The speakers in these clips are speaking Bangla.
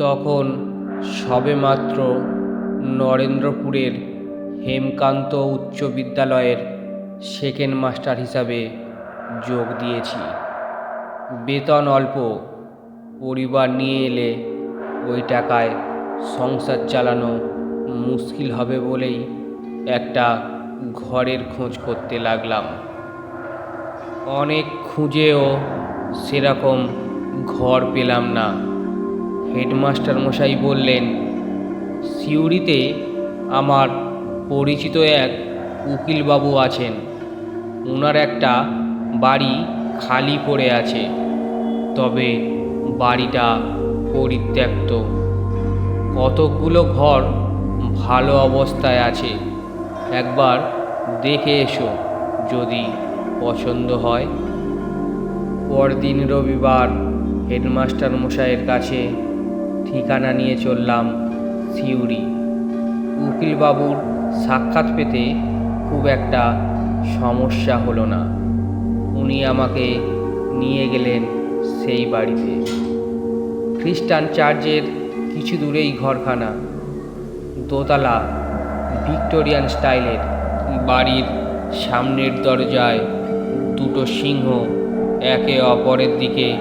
তখন সবেমাত্র নরেন্দ্রপুরের হেমকান্ত উচ্চ বিদ্যালয়ের সেকেন্ড মাস্টার হিসাবে যোগ দিয়েছি। বেতন অল্প, পরিবার নিয়ে এলে ওই টাকায় সংসার চালানো মুশকিল হবে বলেই একটা ঘরের খোঁজ করতে লাগলাম। অনেক খুঁজেও সেরকম ঘর পেলাম না। হেডমাস্টার মশাই বললেন, সিউড়িতে আমার পরিচিত এক উকিলবাবু আছেন। ওনার একটা বাড়ি খালি পড়ে আছে, তবে বাড়িটা পরিত্যক্ত। কতকগুলো ঘর ভালো অবস্থায় আছে। একবার দেখে এসো যদি পছন্দ হয়। পরদিন রবিবার হেডমাস্টার মশাইয়ের কাছে ঠিকানা নিয়ে চললাম সিউড়ি। উকিলবাবুর সাক্ষাৎ পেতে খুব একটা সমস্যা হলো না। উনি আমাকে নিয়ে গেলেন সেই বাড়িতে। খ্রিস্টান চার্চের কিছু দূরেই ঘরখানা। দোতলা ভিক্টোরিয়ান স্টাইলের বাড়ির সামনের দরজায় দুটো সিংহ একে অপরের দিকে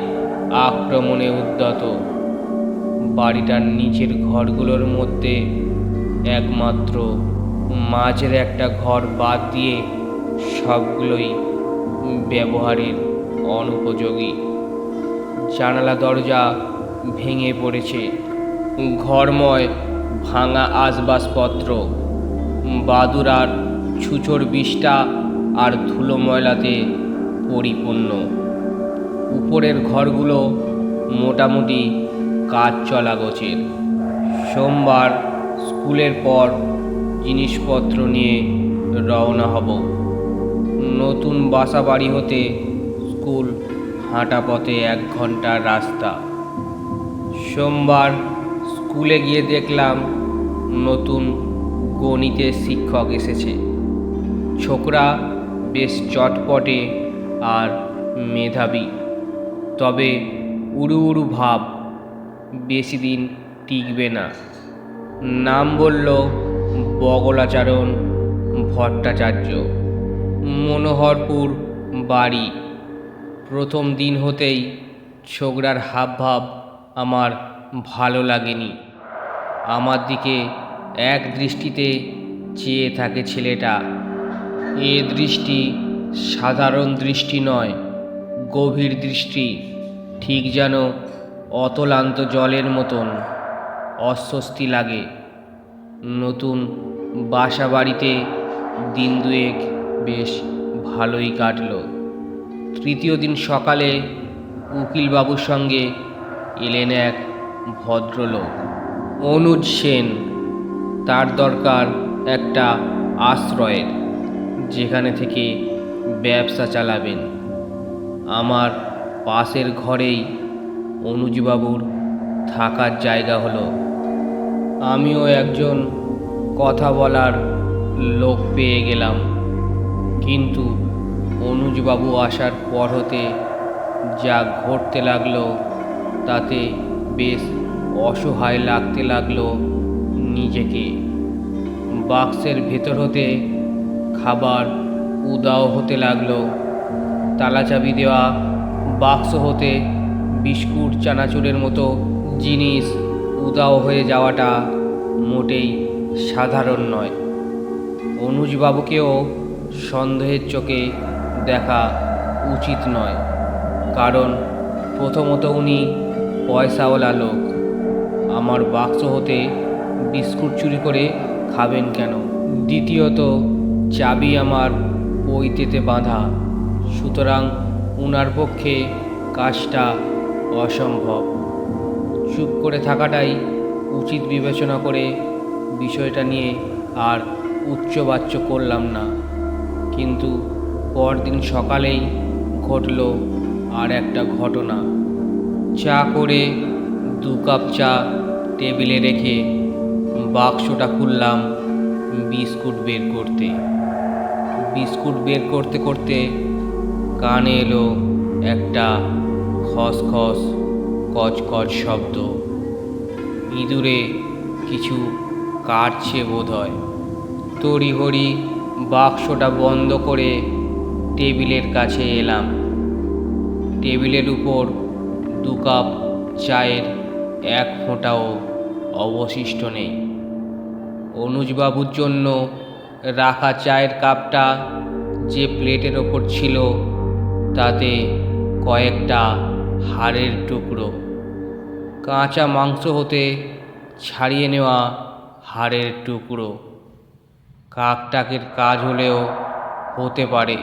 আক্রমণে উদ্যত। বাড়িটার নিচের ঘরগুলোর মধ্যে একমাত্র মাঝের একটা ঘর বাদ দিয়ে সবগুলোই ব্যবহারের অনুপযোগী। জানালা দরজা ভেঙে পড়েছে। ঘরময় ভাঙা আসবাবপত্র বাদুরার ছুচোর বিষ্ঠা আর ধুলো ময়লাতে পরিপূর্ণ। উপরের ঘরগুলো মোটামুটি কাজ চলা গোছের সোমবার স্কুলের পর জিনিসপত্র নিয়ে রওনা হব। নতুন বাসা বাড়ি হতে স্কুল হাঁটা পথে এক ঘণ্টার রাস্তা। সোমবার স্কুলে গিয়ে দেখলাম নতুন গণিতের শিক্ষক এসেছে। ছোকরা বেশ চটপটে আর মেধাবী। তবে উড়ু উড়ু ভাব বেশি দিন টিকবে না। নাম বলল, বগলাচরণ ভট্টাচার্য, মনোহরপুর বাড়ি। প্রথম দিন হতেই ছোকরার হাবভাব আমার ভালো লাগেনি। আমার দিকে এক দৃষ্টিতে চেয়ে থাকে ছেলেটা। এ দৃষ্টি সাধারণ দৃষ্টি নয়, গভীর দৃষ্টি। ঠিক যেন অতলান্ত জলের মতন অস্বস্তি লাগে। নতুন বাসা বাড়িতে দিন দুয়েক বেশ ভালোই কাটল। তৃতীয় দিন সকালে উকিলবাবুর সঙ্গে এলেন এক ভদ্রলোক। অনুজ সেন, তার দরকার একটা আশ্রয়ের, যেখানে থেকে ব্যবসা চালাবেন। আমার পাশের ঘরেই অনুজবাবুর থাকার জায়গা হলো, আমিও একজন কথা বলার লোক পেয়ে গেলাম। কিন্তু অনুজবাবু আসার পর হতে যা ঘটতে লাগল তাতে বেশ অসহায় লাগতে লাগল নিজেকে। বাক্সের ভেতর হতে খাবার উদাও হতে লাগল, তালাচাবি দেওয়া বাক্স হতে বিস্কুট, চানাচুরের মতো জিনিস উদাও হয়ে যাওয়াটা মোটেই সাধারণ নয়। অনুজবাবুকেও সন্দেহের চোখে দেখা উচিত নয়, কারণ প্রথমত উনি পয়সাওয়ালা লোক। আমার বাক্স হতে বিস্কুট চুরি করে খাবেন কেন? দ্বিতীয়ত, চাবি আমার পৈতেতে বাঁধা। সুতরাং উনার পক্ষে কাজটা অসম্ভব। চুপ করে থাকাটাই উচিত বিবেচনা করে বিষয়টা নিয়ে আর উচ্চবাচ্য করলাম না। কিন্তু পরদিন সকালেই ঘটল আর একটা ঘটনা। চা করে দু কাপ চা টেবিলে রেখে বাক্সটা খুললাম বিস্কুট বের করতে। বিস্কুট বের করতে করতে কানে এলো একটা খসখস কচকচ শব্দ। ইঁদুরে কিছু কাটছে বোধ হয় তড়িঘড়ি বাক্সটা বন্ধ করে টেবিলের কাছে এলাম। টেবিলের উপর দু কাপ চায়ের এক ফোঁটাও অবশিষ্ট নেই। অনুজবাবুর জন্য রাখা চায়ের কাপটা যে প্লেটের ওপর ছিল, তাতে কয়েকটা হাড়ের টুকরো। কাঁচা মাংস হতে ছাড়িয়ে নেওয়া হাড়ের টুকরো। কাকটাকের কাজ হলেও হতে পারে,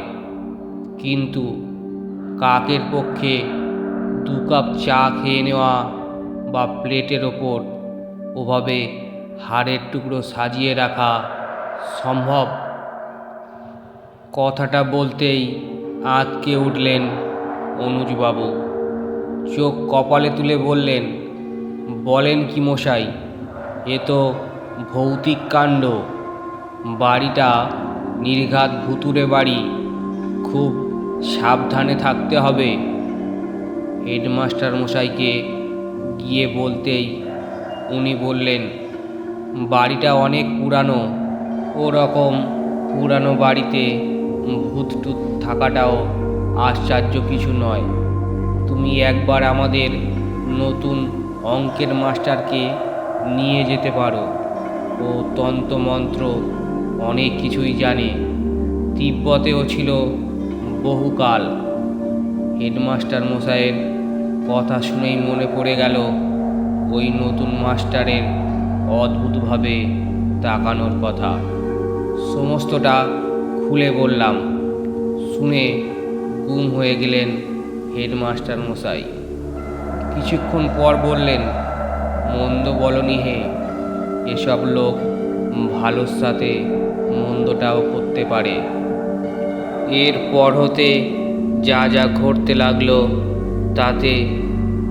কিন্তু কাকের পক্ষে দু কাপ চা খেয়ে নেওয়া বা প্লেটের ওপর ওভাবে হাড়ের টুকরো সাজিয়ে রাখা সম্ভব? কথাটা বলতেই আঁতকে উঠলেন অনুজবাবু। চোখ কপালে তুলে বললেন, বলেন কি মশাই, এ তো ভৌতিক কাণ্ড। বাড়িটা নির্ঘাত ভুতুরে বাড়ি। খুব সাবধানে থাকতে হবে। হেডমাস্টার মশাইকে গিয়ে বলতেই উনি বললেন, বাড়িটা অনেক পুরানো। ওরকম পুরানো বাড়িতে ভূত টুত থাকাটাও আশ্চর্য কিছু নয়। তুমি একবার আমাদের নতুন অঙ্কের মাস্টারকে নিয়ে যেতে পারো। ও তন্ত্রমন্ত্র অনেক কিছুই জানে। তিব্বতেও ছিল বহুকাল। হেডমাস্টার মশাইয়ের কথা শুনেই মনে পড়ে গেল ওই নতুন মাস্টারের অদ্ভুতভাবে তাকানোর কথা। সমস্তটা খুলে বললাম। শুনে গুম হয়ে গেলেন হেডমাস্টার মশাই। কিছুক্ষণ পর বললেন, মন্দ বলনি হে, এসব লোক ভালোর সাথে মন্দটাও করতে পারে। এরপর হতে যা যা ঘটতে লাগল, তাতে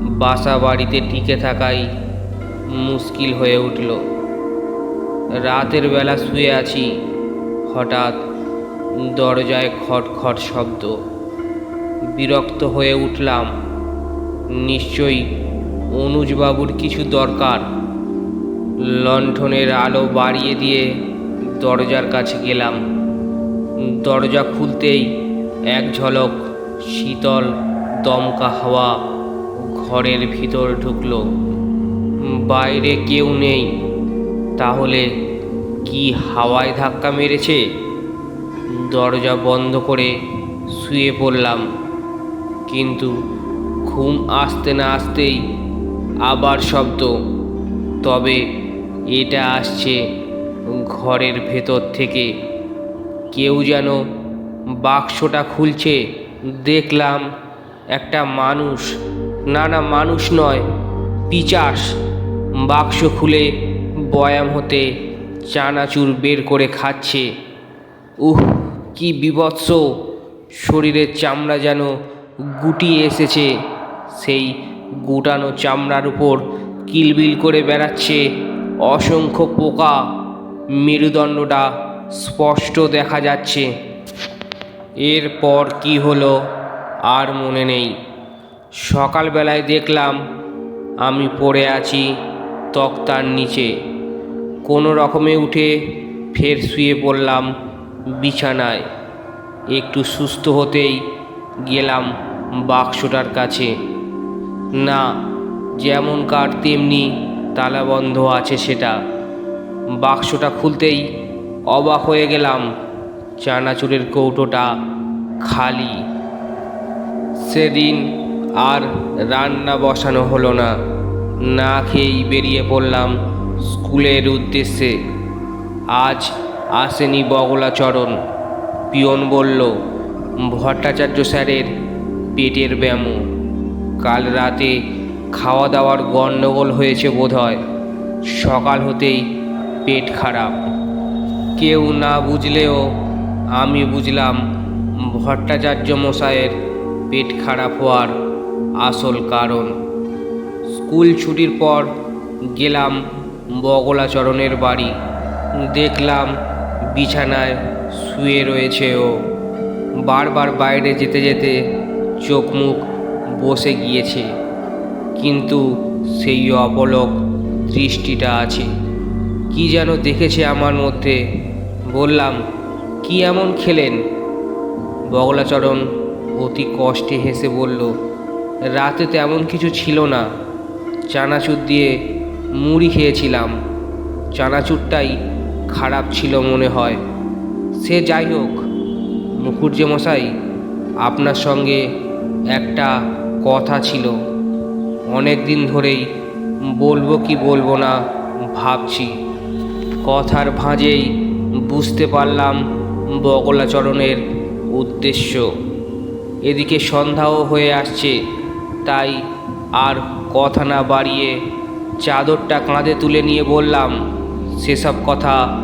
বাসা বাড়িতে টিকে থাকাই মুশকিল হয়ে উঠল। রাতের বেলা শুয়ে আছি, হঠাৎ দরজায় খটখট শব্দ। বিরক্ত হয়ে উঠলাম। নিশ্চয়ই অনুজবাবুর কিছু দরকার। লণ্ঠনের আলো বাড়িয়ে দিয়ে দরজার কাছে গেলাম। দরজা খুলতেই এক ঝলক শীতল দমকা হাওয়া ঘরের ভিতর ঢুকল। বাইরে কেউ নেই। তাহলে কি হাওয়ায় ধাক্কা মেরেছে? দরজা বন্ধ করে শুয়ে পড়লাম। কিন্তু ঘুম আসতে না আসতেই আবার শব্দ, তবে এটা আসছে ঘরের ভেতর থেকে। কেউ যেন বাক্সটা খুলছে, দেখলাম একটা মানুষ না না মানুষ নয়, পিচাস, বাক্স খুলে বয়াম হতে চানাচুর বের করে খাচ্ছে। উহ, কি বিভৎস, শরীরের চামড়া যেন গুটিয়ে এসেছে। সেই গুটানো চামড়ার উপর কিলবিল করে বেড়াচ্ছে অসংখ্য পোকা। মেরুদণ্ডটা স্পষ্ট দেখা যাচ্ছে। এরপর কি হলো আর মনে নেই। সকালবেলায় দেখলাম আমি পড়ে আছি তক্তার নিচে। কোনো রকমে উঠে ফের শুয়ে পড়লাম বিছানায়। একটু সুস্থ হতেই গেলাম বাক্সটার কাছে। না, যেমন কার তেমনি তালাবন্ধ আছে সেটা। বাক্সটা খুলতেই অবাক হয়ে গেলাম, চানাচুরের কৌটোটা খালি। সেদিন আর রান্না বসানো হলো না না খেয়েই বেরিয়ে পড়লাম স্কুলের উদ্দেশ্যে। আজ আসেনি বগলাচরণ, পিয়ন বলল ভট্টাচার্য স্যারের পেটের ব্যামো কাল রাতে খাওয়া দাওয়ার গণ্ডগোল হয়েছে বোধহয়। সকাল হতেই পেট খারাপ। কেউ না বুঝলেও আমি বুঝলাম ভট্টাচার্য মশাইয়ের পেট খারাপ হওয়ার আসল কারণ। স্কুল ছুটির পর গেলাম বগলাচরণের বাড়ি। দেখলাম বিছানায় শুয়ে রয়েছে ও। বারবার বাইরে যেতে যেতে চোখ মুখ বসে গিয়েছে। কিন্তু সেই অপলক দৃষ্টিটা আছে। কি যেন দেখেছে আমার মধ্যে। বললাম, কি এমন খেলেন? বগলাচরণ অতি কষ্টে হেসে বলল, রাতে তেমন কিছু ছিল না। চানাচুর দিয়ে মুড়ি খেয়েছিলাম। চানাচুরটাই খারাপ ছিল মনে হয়। সে যাই হোক মুখুর্জে মশাই আপনার সঙ্গে একটা কথা ছিল। অনেক দিন ধরেই বলব কি বলব না ভাবছি। কথার ভাঁজেই বুঝতে পারলাম বগলাচরণের উদ্দেশ্য। এদিকে সন্ধ্যাও হয়ে আসছে, তাই আর কথা না বাড়িয়ে চাদরটা কাঁধে তুলে নিয়ে বললাম, সেসব কথা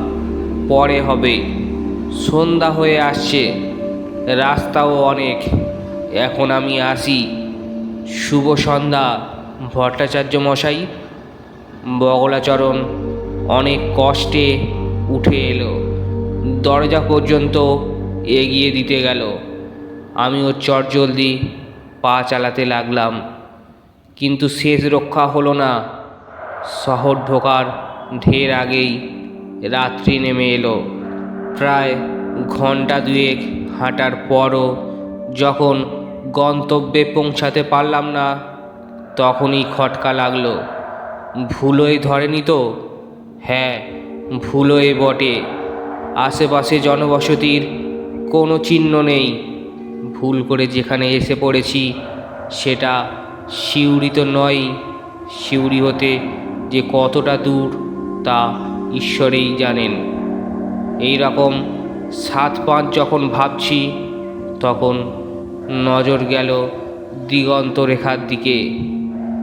পরে হবে। সন্ধ্যা হয়ে আসছে। রাস্তাও অনেক। এখন আমি আসি। শুভ সন্ধ্যা, ভট্টাচার্য মশাই। বগলাচরণ অনেক কষ্টে উঠে এলো। দরজা পর্যন্ত এগিয়ে দিতে গেল। আমিও চটজলদি পা চালাতে লাগলাম। কিন্তু শেষ রক্ষা হলো না। শহর ঢোকার ঢের আগেই রাত্রি নেমে এলো। প্রায় ঘণ্টা দুয়েক হাঁটার পরও যখন গন্তব্যে পৌঁছাতে পারলাম না, তখনই খটকা লাগল। ভুলোয় ধরেনি তো? হ্যাঁ ভুলোয় বটে। আশেপাশে জনবসতির কোনো চিহ্ন নেই। ভুল করে যেখানে এসে পড়েছি, সেটা সিউড়ি তো নয়। সিউড়ি হতে যে কতটা দূর, তা ঈশ্বরেই জানেন। এই রকম সাত পাঁচ যখন ভাবছি, তখন নজর গেল দিগন্ত রেখার দিকে।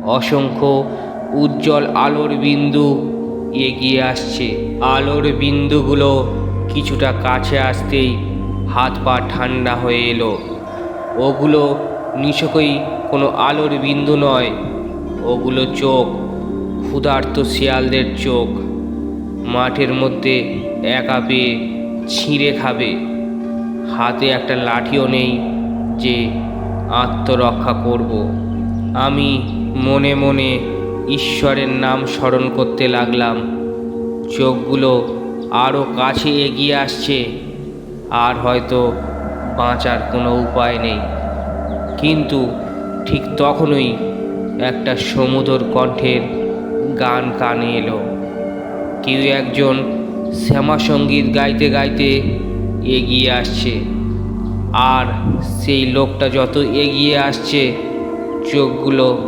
অসংখ্য উজ্জ্বল আলোর বিন্দু এগিয়ে আসছে। আলোর বিন্দুগুলো কিছুটা কাছে আসতেই হাত পা ঠান্ডা হয়ে এলো। ওগুলো নিছকই কোনো আলোর বিন্দু নয়, ওগুলো চোখ, ক্ষুধার্ত শিয়ালদের চোখ। মাঠের মধ্যে একা পেয়ে ছিঁড়ে খাবে। হাতে একটা লাঠিও নেই যে আত্মরক্ষা করব। আমি মনে মনে ঈশ্বরের নাম স্মরণ করতে লাগলাম। চোখগুলো আরও কাছে এগিয়ে আসছে, আর হয়তো বাঁচার কোনো উপায় নেই। কিন্তু ঠিক তখনই একটা সমুদর কণ্ঠের গান কানে এলো। কেউ একজন শ্যামা সংগীত গাইতে গাইতে এগিয়ে আসছে। আর সেই লোকটা যত এগিয়ে আসছে, চোখগুলো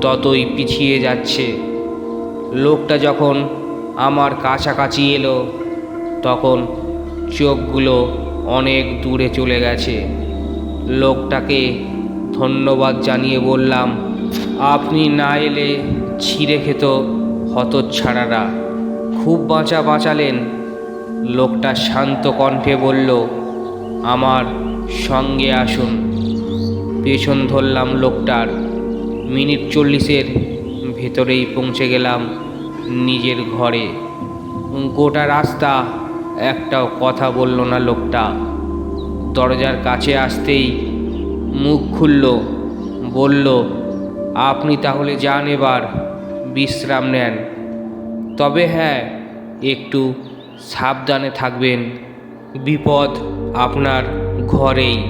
ততই পিছিয়ে যাচ্ছে। লোকটা যখন আমার কাছাকাছি এলো, তখন চোখগুলো অনেক দূরে চলে গেছে। লোকটাকে ধন্যবাদ জানিয়ে বললাম, আপনি না এলে ছিঁড়ে খেত হতচ্ছাড়ারা। খুব বাঁচা বাঁচালেন। লোকটা শান্ত কণ্ঠে বলল, আমার সঙ্গে আসুন। পেছন ধরলাম লোকটার। মিনিট চল্লিশের ভেতরেই পৌঁছে গেলাম নিজের ঘরে। গোটা রাস্তা একটাও কথা বলল না লোকটা। দরজার কাছে আসতেই মুখ খুলল, বলল, আপনি তাহলে যান এবার, বিশ্রাম নেন। তবে হ্যাঁ একটু সাবধানে থাকবেন। বিপদ আপনার ঘরেই।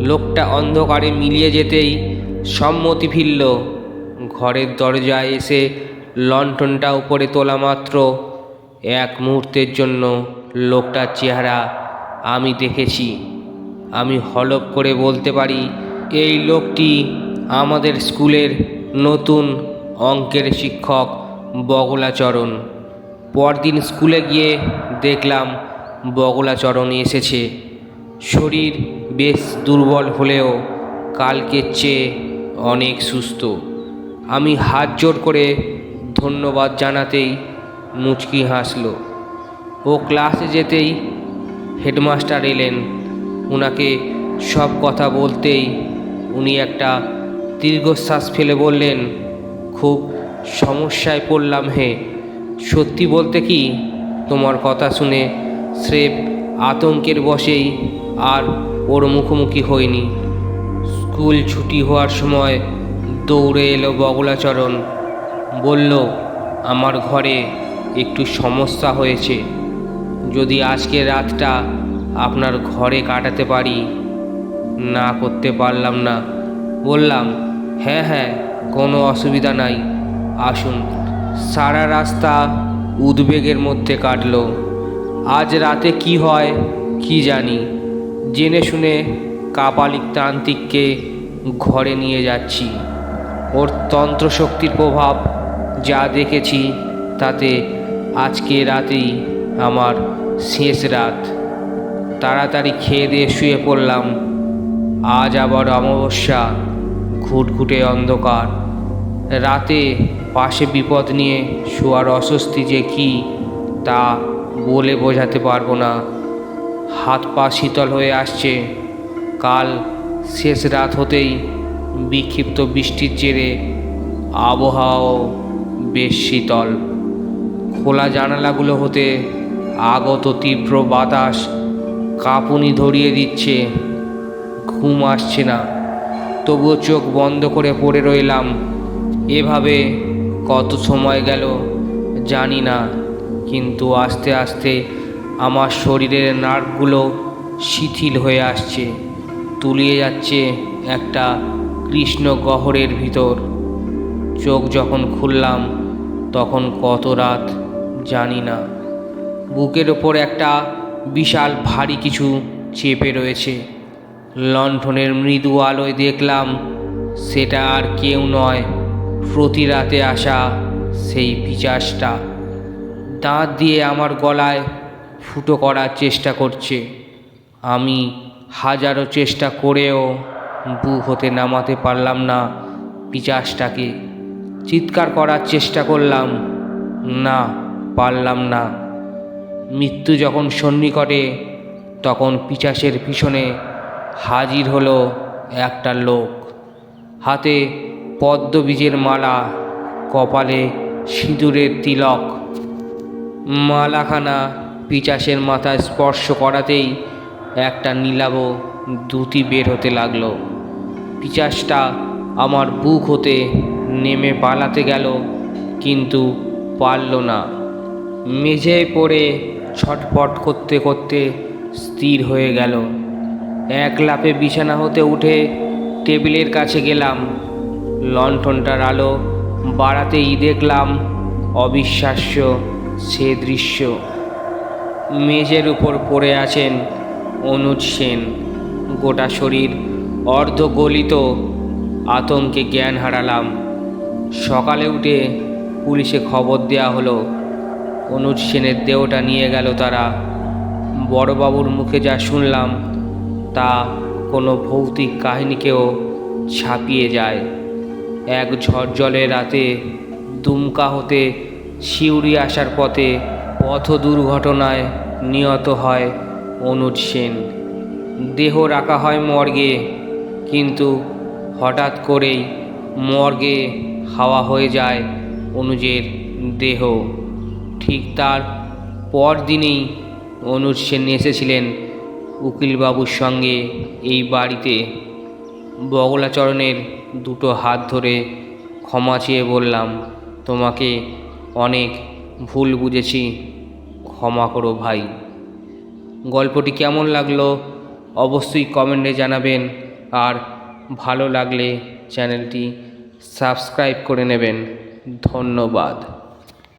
লোকটা অন্ধকারে মিলিয়ে যেতেই সম্মতি ফিরল। ঘরের দরজায় এসে লণ্ঠনটা উপরে তোলা মাত্র। এক মুহূর্তের জন্য লোকটার চেহারা আমি দেখেছি। আমি হলপ করে বলতে পারি, এই লোকটি আমাদের স্কুলের নতুন অঙ্কের শিক্ষক। বগলাচরণ। পরদিন স্কুলে গিয়ে দেখলাম বগলাচরণ এসেছে। শরীর বেশ দুর্বল হলেও কালকের চেয়ে অনেক সুস্থ। আমি হাত জোর করে ধন্যবাদ জানাতেই মুচকি হাসল। ও ক্লাসে যেতেই হেডমাস্টার এলেন। ওনাকে সব কথা বলতেই উনি একটা দীর্ঘশ্বাস ফেলে বললেন, খুব সমস্যায় পড়লাম হে। সত্যি বলতে কি, তোমার কথা শুনে স্রেফ আতঙ্কের বশেই আর ওর মুখোমুখি হয়নি স্কুল ছুটি হওয়ার সময় দৌড়ে এলো বগলাচরণ। বলল, আমার ঘরে একটু সমস্যা হয়েছে। যদি আজকে রাতটা আপনার ঘরে কাটাতে পারি, না করতে পারলাম না। বললাম হ্যাঁ হ্যাঁ কোনো অসুবিধা নাই। আসুন। সারা রাস্তা উদ্বেগের মধ্যে কাটল। আজ রাতে কি হয় কি জানি। জেনে শুনে কাপালিক তান্ত্রিককে ঘরে নিয়ে যাচ্ছি। ওর তন্ত্রশক্তির প্রভাব যা দেখেছি তাতে আজকে রাতেই আমার শেষ রাত। তাড়াতাড়ি খেয়ে দিয়ে শুয়ে পড়লাম। আজ আবার অমাবস্যা, ঘুটঘুটে অন্ধকার। রাতে পাশে বিপদ নিয়ে শোয়ার অস্বস্তি যে কি, তা বলে বোঝাতে পারব না। হাত পা শীতল হয়ে আসছে। কাল শেষ রাত হতেই বিক্ষিপ্ত বৃষ্টির জেরে আবহাওয়াও বেশ শীতল। খোলা জানালাগুলো হতে আগত তীব্র বাতাস কাঁপুনি ধরিয়ে দিচ্ছে। ঘুম আসছে না। তবুও চোখ বন্ধ করে পড়ে রইলাম। এভাবে কত সময় গেল জানি না, কিন্তু আস্তে আস্তে আমার শরীরের নার্ভগুলো শিথিল হয়ে আসছে, তুলিয়ে যাচ্ছে একটা কৃষ্ণ গহরের ভিতর। চোখ যখন খুললাম, তখন কত রাত জানি না। বুকের ওপর একটা বিশাল ভারী কিছু চেপে রয়েছে। লণ্ঠনের মৃদু আলোয় দেখলাম, সেটা আর কেউ নয়। প্রতি রাতে আসা সেই পিচাসটা। দাঁত দিয়ে আমার গলায় ফুটো করার চেষ্টা করছে। আমি হাজারো চেষ্টা করেও বুক হতে নামাতে পারলাম না পিচাসটাকে। চিৎকার করার চেষ্টা করলাম, না পারলাম না। মৃত্যু যখন সন্নিকটে, তখন পিচাসের পিছনে হাজির হলো একটা লোক। হাতে পদ্মবীজের মালা, কপালে সিঁদুরের তিলক। মালাখানা পিচাসের মাথায় স্পর্শ করাতেই একটা নীলাভ দ্যুতি বের হতে লাগল। পিচাসটা আমার বুক হতে নেমে পালাতে গেল, কিন্তু পারল না। মেঝে পড়ে ছটপট করতে করতে স্থির হয়ে গেল। এক লাফে বিছানা হতে উঠে টেবিলের কাছে গেলাম। লণ্ঠনটার আলো বাড়াতেই দেখলাম অবিশ্বাস্য সে দৃশ্য। মেঝের উপর পড়ে আছেন অনুজ সেন। গোটা শরীর অর্ধগলিত, আতঙ্কে জ্ঞান হারালাম। সকালে উঠে পুলিশে খবর দেওয়া হলো, অনুজ সেনের দেহটা নিয়ে গেল তারা। বড়বাবুর মুখে যা শুনলাম, তা কোনো ভৌতিক কাহিনীকেও ছাপিয়ে যায়। এক ঝড়জলের রাতে দুমকা হতে শিউরি আসার পথে পথ দুর্ঘটনায় নিহত হয় অনুজ সেন। দেহ রাখা হয় মর্গে, কিন্তু হঠাৎ করেই মর্গে হাওয়া হয়ে যায় অনুজের দেহ। ঠিক তার পরদিনেই অনুজ সেন এসেছিলেন উকিলবাবুর সঙ্গে এই বাড়িতে। বগলাচরণের দুটো হাত ধরে ক্ষমা চেয়ে বললাম, তোমাকে অনেক ভুল বুঝেছি, ক্ষমা করো ভাই। গল্পটি কেমন লাগল অবশ্যই কমেন্টে জানাবেন, আর ভালো লাগলে চ্যানেলটি সাবস্ক্রাইব করে নেবেন। ধন্যবাদ।